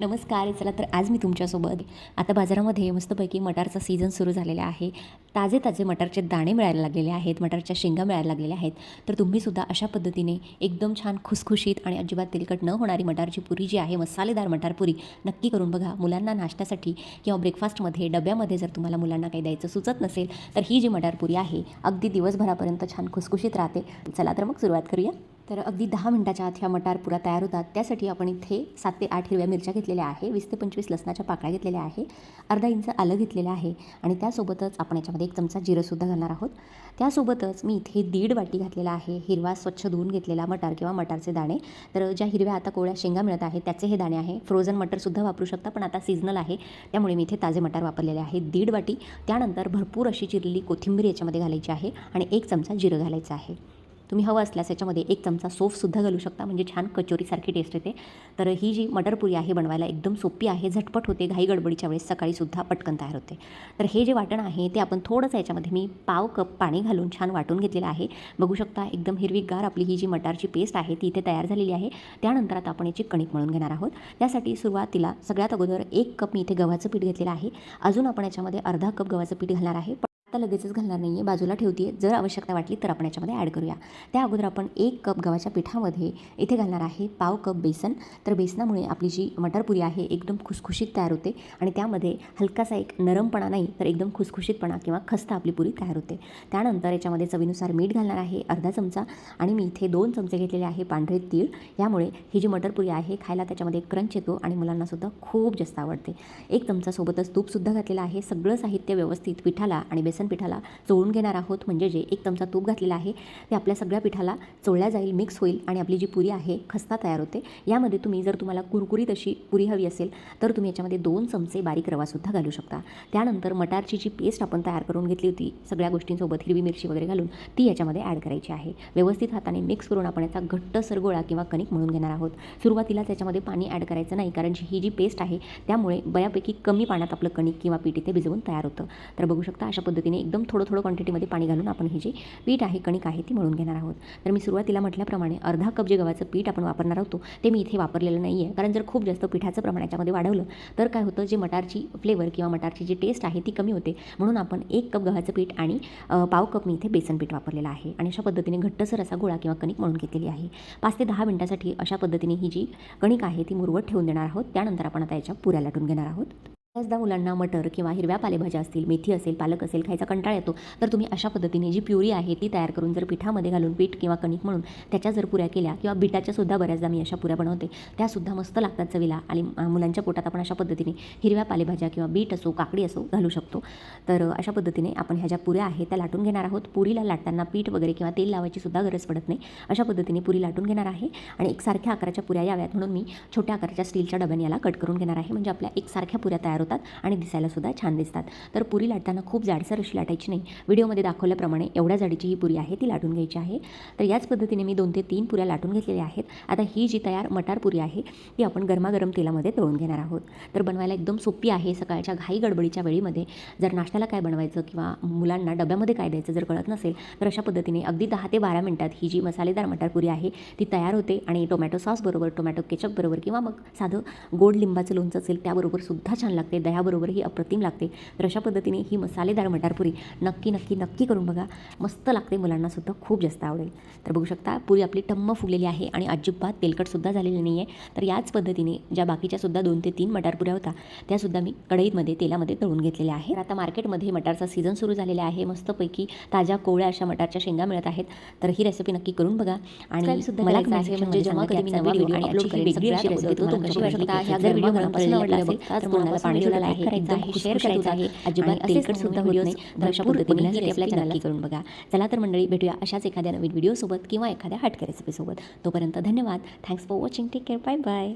नमस्कार चला तर आज मी तुमच्यासोबत आता बाजारामध्ये मस्तपैकी मटारचा सीझन सुरू झालेला आहे. ताजे ताजे मटारचे दाणे मिळायला लागलेले आहेत मटारच्या शेंगा मिळायला लागलेल्या आहेत. तर तुम्हीसुद्धा अशा पद्धतीने एकदम छान खुसखुशीत आणि अजिबात तेलकट न होणारी मटारची पुरी जी आहे मसालेदार मटारपुरी नक्की करून बघा. मुलांना नाश्त्यासाठी किंवा ब्रेकफास्टमध्ये डब्यामध्ये जर तुम्हाला मुलांना काही द्यायचं सुचत नसेल तर ही जी मटारपुरी आहे अगदी दिवसभरापर्यंत छान खुसखुशीत राहते. चला तर मग सुरुवात करूया. तर अगदी दहा मिनटाच्या आत ह्या मटार पुरा तयार होतात. त्यासाठी आपण इथे सात ते आठ हिरव्या मिरच्या घेतलेल्या आहे वीस ते पंचवीस लसणाच्या पाकळ्या घेतलेल्या आहे अर्धा इंच आलं घेतलेलं आहे आणि त्यासोबतच आपण याच्यामध्ये एक चमचा जिरंसुद्धा घालणार आहोत. त्यासोबतच मी इथे दीड वाटी घातलेला आहे हिरवा स्वच्छ धुवून घेतलेला मटार किंवा मटारचे दाणे. तर ज्या हिरव्या आता कोवळ्या शेंगा मिळत आहेत त्याचे हे दाणे आहे. फ्रोझन मटरसुद्धा वापरू शकता पण आता सीझनल आहे. त्यामुळे मी इथे ताजे मटार वापरलेले आहे दीड वाटी. त्यानंतर भरपूर अशी चिरलेली कोथिंबीर याच्यामध्ये घालायची आहे आणि एक चमचा जिरं घालायचं आहे. तुम्ही हवं असल्यास याच्यामध्ये एक चमचा सोफसुद्धा घालू शकता. म्हणजे छान कचोरीसारखी टेस्ट येते. तर ही जी मटर पुरी आहे बनवायला एकदम सोपी आहे. झटपट होते. घाई गडबडीच्या वेळेस सकाळीसुद्धा पटकन तयार होते. तर हे जे वाटण आहे ते आपण थोडंसं याच्यामध्ये मी पाव कप पाणी घालून छान वाटून घेतलेलं आहे. बघू शकता एकदम हिरवीगार आपली ही जी मटारची पेस्ट आहे ती इथे तयार झालेली आहे. त्यानंतर आता आपण याची कणिक मळून घेणार आहोत. त्यासाठी सुरुवातीला सगळ्यात अगोदर एक कप मी इथे गव्हाचं पीठ घेतलेलं आहे. अजून आपण याच्यामध्ये अर्धा कप गव्हाचं पीठ घालणार आहे. पण आता लगेचच घालणार नाही आहे बाजूला ठेवते जर आवश्यकता वाटली तर आपण याच्यामध्ये ॲड करूया. त्या अगोदर आपण एक कप गव्हाच्या पिठामध्ये इथे घालणार आहे पाव कप बेसन. तर बेसनामुळे आपली जी मटरपुरी आहे एकदम खुसखुशीत तयार होते. आणि त्यामध्ये हलकासा एक नरमपणा नाही तर एकदम खुसखुशीतपणा किंवा खस्ता आपली पुरी तयार होते. त्यानंतर याच्यामध्ये चवीनुसार मीठ घालणार आहे अर्धा चमचा. आणि मी इथे दोन चमचे घेतलेले आहे पांढरे तीळ. यामुळे ही जी मटरपुरी आहे खायला त्याच्यामध्ये क्रंच येतो आणि मुलांनासुद्धा खूप जास्त आवडते. एक चमचा सोबतच तूपसुद्धा घातलेलं आहे. सगळं साहित्य व्यवस्थित पिठाला आणि बेसन पिठाला चोळून घेणार आहोत. म्हणजे जे एक चमचा तूप घातलेला आहे ते आपल्या सगळ्या पिठाला चोळल्या जाईल मिक्स होईल आणि आपली जी पुरी आहे खस्ता तयार होते. यामध्ये तुम्ही जर तुम्हाला कुरकुरीत अशी पुरी हवी असेल तर तुम्ही याच्यामध्ये दोन चमचे बारीक रवासुद्धा घालू शकता. त्यानंतर मटारची जी पेस्ट आपण तयार करून घेतली होती सगळ्या गोष्टींसोबत हिरवी मिरची वगैरे घालून ती याच्यामध्ये ॲड करायची आहे. व्यवस्थित हाताने मिक्स करून आपण याचा घट्ट सरगोळा किंवा कणिक म्हणून घेणार आहोत. सुरुवातीला त्याच्यामध्ये पाणी ॲड करायचं नाही कारण ही जी पेस्ट आहे त्यामुळे बऱ्यापैकी कमी पाण्यात आपलं कणिक किंवा पीठ इथे भिजवून तयार होतं. तर बघू शकता अशा पद्धतीने एकदम थोडं थोडं क्वांटिटीमध्ये पाणी घालून आपण ही जी पीठ आहे कणिक आहे ती मळून घेणार आहोत. तर मी सुरुवातीला म्हटल्याप्रमाणे अर्धा कप जे गव्हाचं पीठ आपण वापरणार होतो ते मी इथे वापरलेलं नाही आहे कारण जर खूप जास्त पिठाचं प्रमाण याच्यामध्ये वाढवलं तर काय होतं जे मटारची फ्लेवर किंवा मटारची जी टेस्ट आहे ती कमी होते. म्हणून आपण एक कप गव्हाचं पीठ आणि पाव कप मी इथे बेसन पीठ वापरलेलं आहे. आणि अशा पद्धतीने घट्टसर असा गोळा किंवा कणिक मळून घेतलेली आहे. पाच ते दहा मिनिटासाठी अशा पद्धतीने ही जी कणिक आहे ती मुरवत ठेवून देणार आहोत. त्यानंतर आपण आता याच्या पुऱ्या लाटून घेणार आहोत. बऱ्याचदा मुलांना मटर किंवा हिरव्या पालेभाज्या असतील मेथी असेल पालक असेल खायचा कंटाळा येतो. तर तुम्ही अशा पद्धतीने जी प्युरी आहे ती तयार करून जर पिठामध्ये घालून पीठ किंवा कणिक म्हणून त्याच्या जर पुऱ्या केल्या किंवा बिटाच्या सुद्धा बऱ्याचदा मी अशा पुऱ्या बनवते त्यासुद्धा मस्त लागतात चवीला आणि मुलांच्या पोटात आपण अशा पद्धतीने हिरव्या पालेभाज्या किंवा बीट असो काकडी असो घालू शकतो. तर अशा पद्धतीने आपण ह्या ज्या पुऱ्या आहेत त्या लाटून घेणार आहोत. पुरीला लाटताना पीठ वगैरे किंवा तेल लावायची सुद्धा गरज पडत नाही. अशा पद्धतीने पुरी लाटून घेणार आहे आणि एक सारख्या आकाराच्या पुऱ्या याव्यात म्हणून मी छोट्या आकाराच्या स्टीलच्या डब्याने याला कट करून घेणार आहे. म्हणजे आपल्या एकसारख्या पुऱ्या तयार होतात आणि दिसायलासुद्धा छान दिसतात. तर पुरी लाटताना खूप जाडसर अशी लाटायची नाही. व्हिडिओमध्ये दाखवल्याप्रमाणे एवढ्या जाडीची ही पुरी आहे ती लाटून घ्यायची आहे. तर याच पद्धतीने मी दोन ते तीन पुऱ्या लाटून घेतलेल्या आहेत. आता ही जी तयार मटार पुरी आहे ती आपण गरमागरम तेलामध्ये तळून घेणार आहोत. तर बनवायला एकदम सोपी आहे सकाळच्या घाई गडबडीच्या वेळीमध्ये. जर नाश्त्याला काय बनवायचं किंवा मुलांना डब्यामध्ये काय द्यायचं जर कळत नसेल तर अशा पद्धतीने अगदी दहा ते बारा मिनिटात ही जी मसालेदार मटार पुरी आहे ती तयार होते आणि टोमॅटो सॉस बरोबर टोमॅटो केचप बरोबर किंवा मग साधं गोड लिंबाचं लोणचं असेल त्याबरोबर सुद्धा छान लागते. दह्याबरोबर ही अप्रतिम लागते. तर अशा पद्धतीने ही मसालेदार मटार पुरी नक्की नक्की नक्की करून बघा. मस्त लागते मुलांना सुद्धा खूप जास्त आवडेल. तर बघू शकता पुरी आपली टम्म फुगलेली आहे आणि अजिबात तेलकटसुद्धा झालेली नाही आहे तर याच पद्धतीने ज्या बाकीच्या सुद्धा दोन ते तीन मटार पुऱ्या होत्या त्यासुद्धा मी कढईमध्ये तेलामध्ये तळून घेतलेल्या आहे आता मार्केटमध्ये मटारचा सीझन सुरू झालेला आहे. मस्तपैकी ताज्या कोवळ्या अशा मटारच्या शेंगा मिळत आहेत. तर ही रेसिपी नक्की करून बघा. आणि सुद्धा मला म्हणजे जेव्हा कधी मी नवा व्हिडिओ आणि अपलोड करेन. वेगळी अशी रेसिपी तो तुमच्या कशी वाटली ह्या जर व्हिडिओ मनापासून आवडला असेल तर कोणाला पाणी सुद्धा लाईक करायचं आहे शेअर करायचं आहे अजिबात तेलकट सुद्धा होत नाही. अशा पद्धतीने रेसिपी नक्की करून बघा. चला तर मंडळी भेटूया अशाच एखाद्या नवीन व्हिडिओसोबत किंवा एखाद्या हटके रेसिपीसोबत तोपर्यंत धन्यवाद. Thanks for watching take care bye bye